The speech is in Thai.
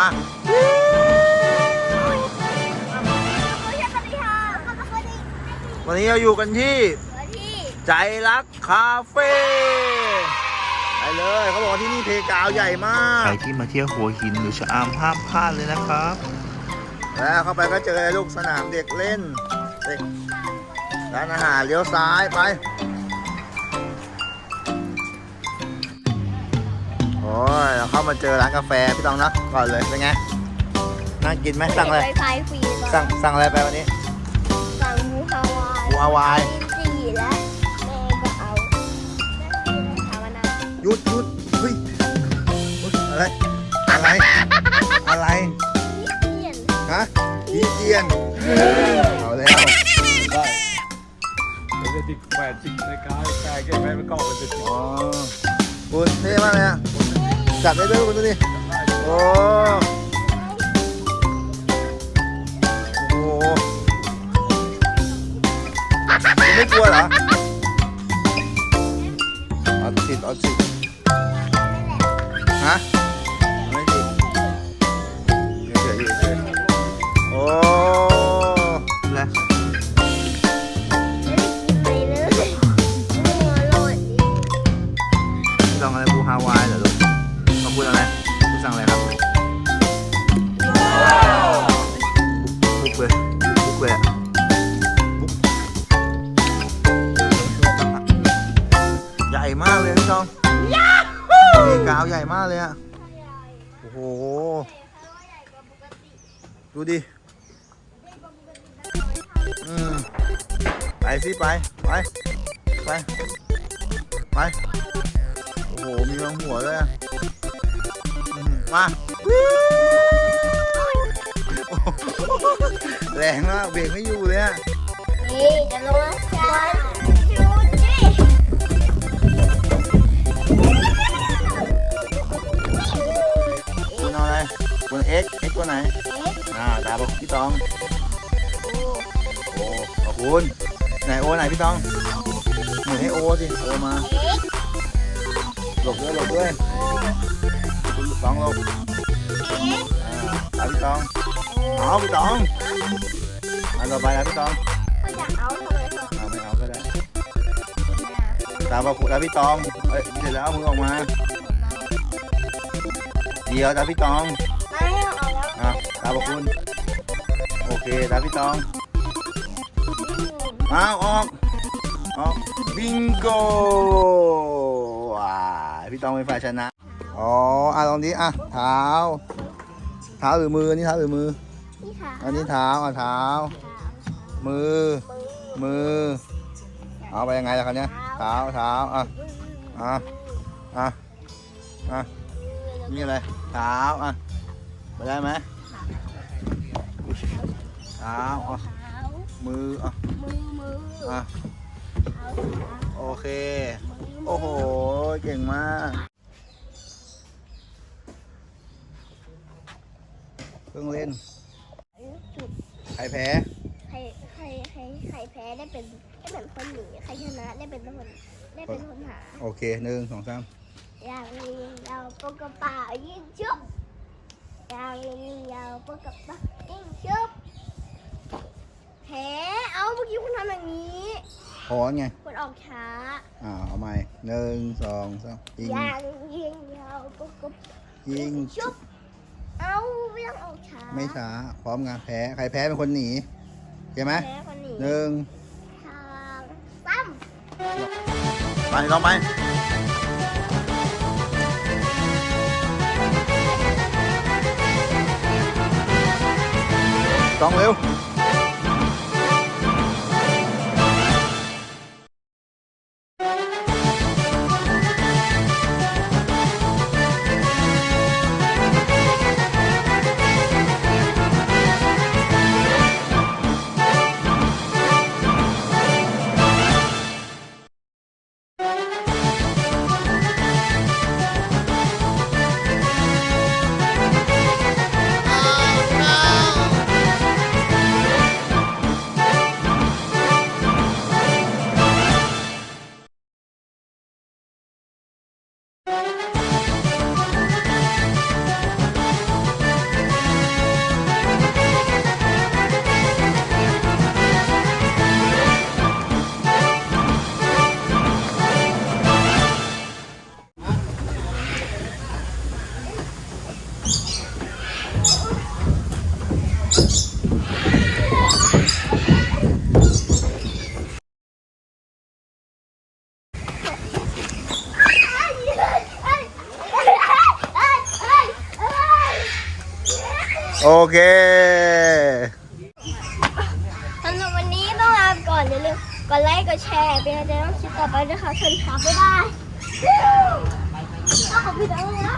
มาวันนี้เราอยู่กันที่ ใจรักคาเฟ่ไปเลยเขาบอกว่าที่นี่เพกาวใหญ่มาก ใครที่มาเที่ยวหัวหินหรือชะอำห้ามพลาดเลยนะครับ แล้วเข้าไปก็เจอลูกสนามเด็กเล่นเด็กร้านอาหารเลี้ยวซ้ายไป เราเข้ามาเจอร้านกาแฟพี่ต้องนะก่อนเลยเป็นไงน่ากินไหมสั่งอะไรไฟไฟฟรีสั่งสั่งอะไรไปวันนี้สั่งหมูฮาวายหมูฮาวายสี่และแม่ก็เอาถามว่านะหยุดหยุดเฮ้ยเฮ้ยอะไร อะไร อะไรเปลี่ยนฮะพี่เจียน เอาแล้วได้มันจะติดแหวนติดในกายกายเก็บไว้มันก็มันจะติดอ๋อคุณเท่มากเลยอะ จับได้ด้วยคุณดูดิโอ้โหไม่กลัวเหรอเอาติดเอาติดฮะ โอ้โห ดูดิ อืม ไปสิไป ไป ไป ไป โอ้โห มีบางหัวเลยอะอืมมาโอ้โหแรงมากเบรกไม่อยู่เลยอะ นี่จะลงวันชู ตัวไหน อ่า ตาบอกพี่ตอง โอ้ขอบคุณ ไหนโอไหนพี่ตอง หมุนให้โอสิ โอมา หลบด้วยหลบด้วยคุณตองหลบอ่าตาพี่ตอง เอาพี่ตองอันต่อไปนะพี่ตองก็อยากเอาทำไมต่อเอาไม่เอาก็ได้ ตาบอกคุณตาพี่ตอง เอ้ยเสร็จแล้วเอามือออกมา เดี๋ยวตาพี่ตอง ตาบอกคุณ โอเคตาพี่ตองเอาออกออกบิงโกอ่าพี่ตองเป็นฝ่ายชนะ อ๋ออะลองนี้อะเท้า เท้าหรือมืออันนี้เท้าหรือมือ นี่ค่ะอันนี้เท้าอะเท้า มือ มือ เอาไปยังไงล่ะครับเนี่ยเท้าเท้าอะอะอะอะนี่อะไรเท้าอะไปได้ไหม เท้าอะมืออะมือมืออะโอเค โอ้โห เก่งมากเครื่องเล่น จุดใครแพ้ ใครใครใครใครแพ้ได้เป็นได้เป็นคนหนีใครชนะได้เป็นคนได้เป็นคนหา โอเคหนึ่งสองสามอย่างลิงยาปกกระเป๋ายิงชุบอย่างลิงยาวปกกระเป๋ายิงชุบ แพ้เอาเมื่อกี้คุณทำอย่างนี้ขอไงคุณออกช้าอ่าเอาใหม่หนึ่งสองสามยิงอย่างยิงยาวปกกระเป๋ายิงชุบเอาไม่ต้องออกช้าไม่ช้า พร้อมงานแพ้ใครแพ้เป็นคนหนีใช่ไหมแพ้คนหนีหนึ่งทางซ้ไปลองไป ต้องเร็ว โอเคสำหรับวันนี้ต้องลาก่อนอย่าลืมกดไลค์กดแชร์เป็นกำลังใจให้คลิปต่อไปด้วยค่ะสวัสดีค่ะบ๊ายบายขอบคุณนะ